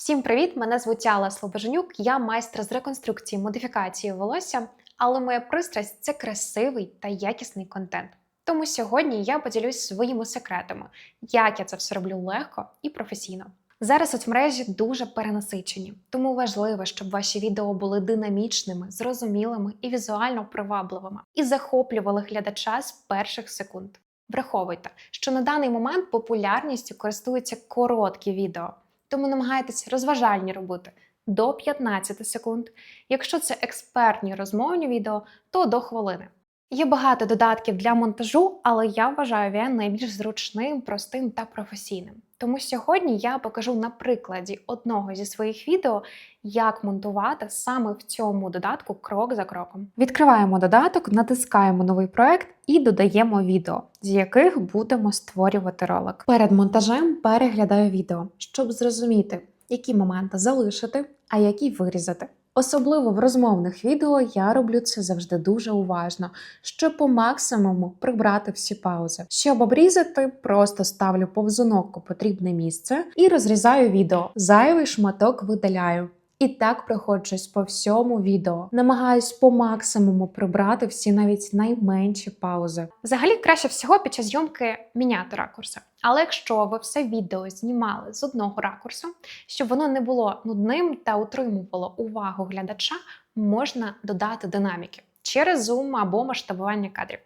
Всім привіт! Мене звуть Алла Слобоженюк, я майстер з реконструкції модифікації волосся, але моя пристрасть це красивий та якісний контент. Тому сьогодні я поділюсь своїми секретами, як я це все роблю легко і професійно. Зараз соцмережі дуже перенасичені, тому важливо, щоб ваші відео були динамічними, зрозумілими і візуально привабливими, і захоплювали глядача з перших секунд. Враховуйте, що на даний момент популярністю користуються короткі відео, тому намагайтесь розважальні робити до 15 секунд. Якщо це експертні розмовні відео, то до хвилини. Є багато додатків для монтажу, але я вважаю VN найбільш зручним, простим та професійним. Тому сьогодні я покажу на прикладі одного зі своїх відео, як монтувати саме в цьому додатку крок за кроком. Відкриваємо додаток, натискаємо новий проект і додаємо відео, з яких будемо створювати ролик. Перед монтажем переглядаю відео, щоб зрозуміти, які моменти залишити, а які вирізати. Особливо в розмовних відео я роблю це завжди дуже уважно, щоб по максимуму прибрати всі паузи. Щоб обрізати, просто ставлю повзунок у потрібне місце і розрізаю відео. Зайвий шматок видаляю. І так проходжусь по всьому відео. Намагаюсь по максимуму прибрати всі навіть найменші паузи. Взагалі, краще всього під час зйомки міняти ракурси. Але якщо ви все відео знімали з одного ракурсу, щоб воно не було нудним та утримувало увагу глядача, можна додати динаміки через зум або масштабування кадрів.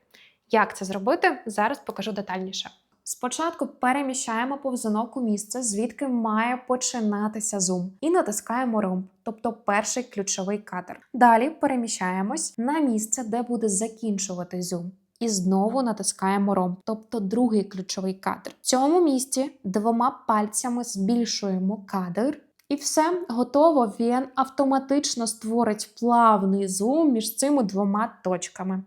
Як це зробити, зараз покажу детальніше. Спочатку переміщаємо повзунок у місце, звідки має починатися зум, і натискаємо ромб, тобто перший ключовий кадр. Далі переміщаємось на місце, де буде закінчувати зум. І знову натискаємо ромб, тобто другий ключовий кадр. В цьому місці двома пальцями збільшуємо кадр. І все готово. Він автоматично створить плавний зум між цими двома точками.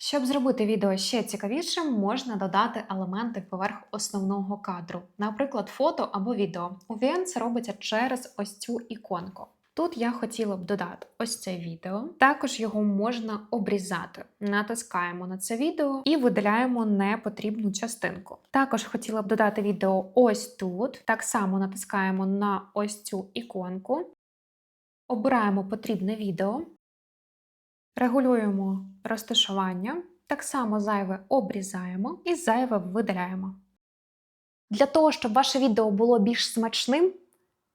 Щоб зробити відео ще цікавішим, можна додати елементи поверх основного кадру, наприклад, фото або відео. У VN це робиться через ось цю іконку. Тут я хотіла б додати ось це відео. Також його можна обрізати. Натискаємо на це відео і видаляємо непотрібну частинку. Також хотіла б додати відео ось тут. Так само натискаємо на ось цю іконку, обираємо потрібне відео. Регулюємо розташування, так само зайве обрізаємо і зайве видаляємо. Для того, щоб ваше відео було більш смачним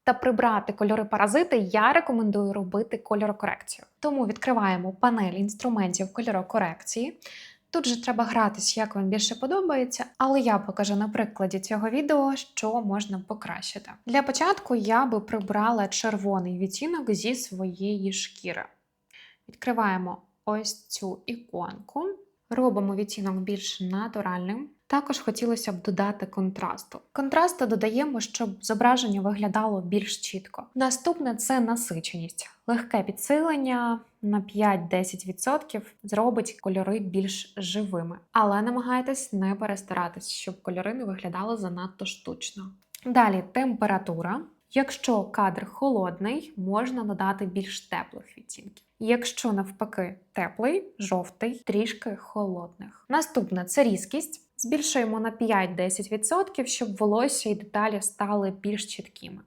та прибрати кольори паразити, я рекомендую робити кольорокорекцію. Тому відкриваємо панель інструментів кольорокорекції. Тут же треба гратись, як вам більше подобається, але я покажу на прикладі цього відео, що можна покращити. Для початку я би прибрала червоний відтінок зі своєї шкіри. Відкриваємо ось цю іконку, робимо відтінок більш натуральним. Також хотілося б додати контрасту. Контрасту додаємо, щоб зображення виглядало більш чітко. Наступне це насиченість. Легке підсилення на 5-10% зробить кольори більш живими. Але намагайтесь не перестаратись, щоб кольори не виглядали занадто штучно. Далі температура. Якщо кадр холодний, можна додати більш теплих відтінків. Якщо навпаки теплий, жовтий, трішки холодних. Наступне це різкість. Збільшуємо на 5-10%, щоб волосся і деталі стали більш чіткими,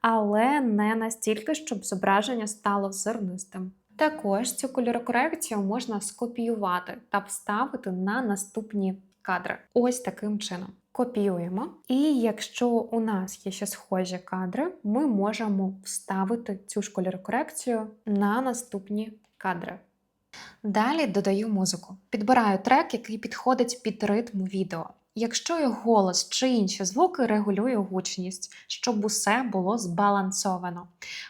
але не настільки, щоб зображення стало зернистим. Також цю кольорокорекцію можна скопіювати та вставити на наступні кадри. Ось таким чином. Копіюємо. І якщо у нас є ще схожі кадри, ми можемо вставити цю ж кольорокорекцію на наступні кадри. Далі додаю музику. Підбираю трек, який підходить під ритм відео. Якщо є голос чи інші звуки, регулюю гучність, щоб усе було збалансовано.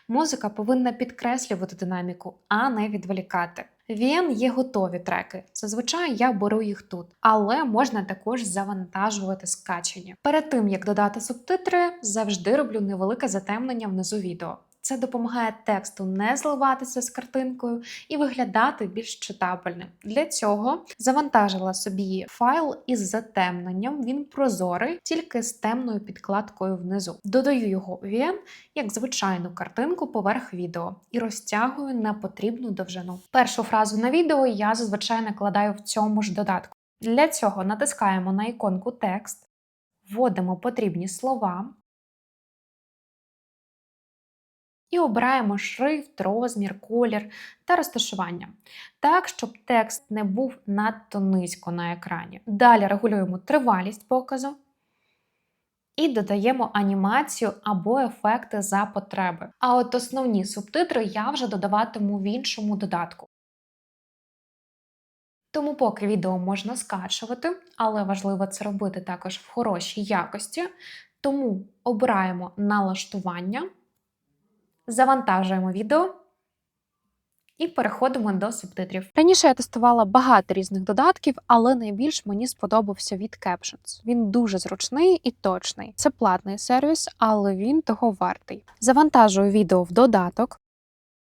Музика повинна підкреслювати динаміку, а не відволікати. Він є готові треки. Зазвичай я беру їх тут, але можна також завантажувати скачення. Перед тим як додати субтитри, завжди роблю невелике затемнення внизу відео. Це допомагає тексту не зливатися з картинкою і виглядати більш читабельним. Для цього завантажила собі файл із затемненням. Він прозорий, тільки з темною підкладкою внизу. Додаю його у VN як звичайну картинку поверх відео і розтягую на потрібну довжину. Першу фразу на відео я зазвичай накладаю в цьому ж додатку. Для цього натискаємо на іконку текст, вводимо потрібні слова. І обираємо шрифт, розмір, колір та розташування, так, щоб текст не був надто низько на екрані. Далі регулюємо тривалість показу і додаємо анімацію або ефекти за потреби. А от основні субтитри я вже додаватиму в іншому додатку. Тому поки відео можна скачувати, але важливо це робити також в хорошій якості. Тому обираємо налаштування, завантажуємо відео і переходимо до субтитрів. Раніше я тестувала багато різних додатків, але найбільш мені сподобався від Captions. Він дуже зручний і точний. Це платний сервіс, але він того вартий. Завантажую відео в додаток.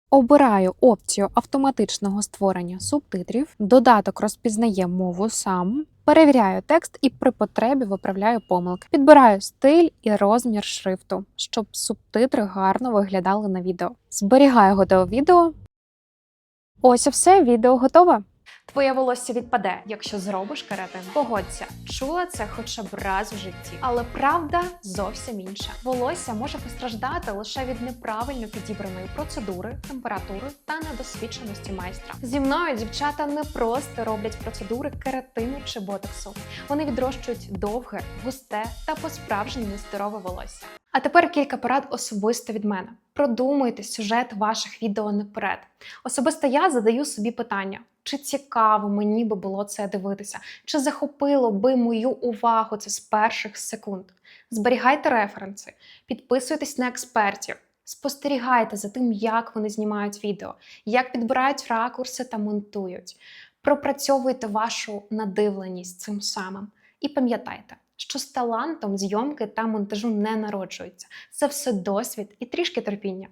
Обираю опцію автоматичного створення субтитрів. Додаток розпізнає мову сам. Перевіряю текст і при потребі виправляю помилки. Підбираю стиль і розмір шрифту, щоб субтитри гарно виглядали на відео. Зберігаю готове відео. Ось і все, відео готове. Твоє волосся відпаде, якщо зробиш кератин. Погодься, чула це хоча б раз в житті. Але правда зовсім інша. Волосся може постраждати лише від неправильно підібраної процедури, температури та недосвідченості майстра. Зі мною дівчата не просто роблять процедури кератину чи ботоксу. Вони відрощують довге, густе та по-справжньому здорове волосся. А тепер кілька порад особисто від мене. Продумуйте сюжет ваших відео наперед. Особисто я задаю собі питання: чи цікаво мені би було це дивитися, чи захопило би мою увагу це з перших секунд. Зберігайте референси, підписуйтесь на експертів, спостерігайте за тим, як вони знімають відео, як підбирають ракурси та монтують. Пропрацьовуйте вашу надивленість цим самим. І пам'ятайте, що з талантом зйомки та монтажу не народжуються. Це все досвід і трішки терпіння.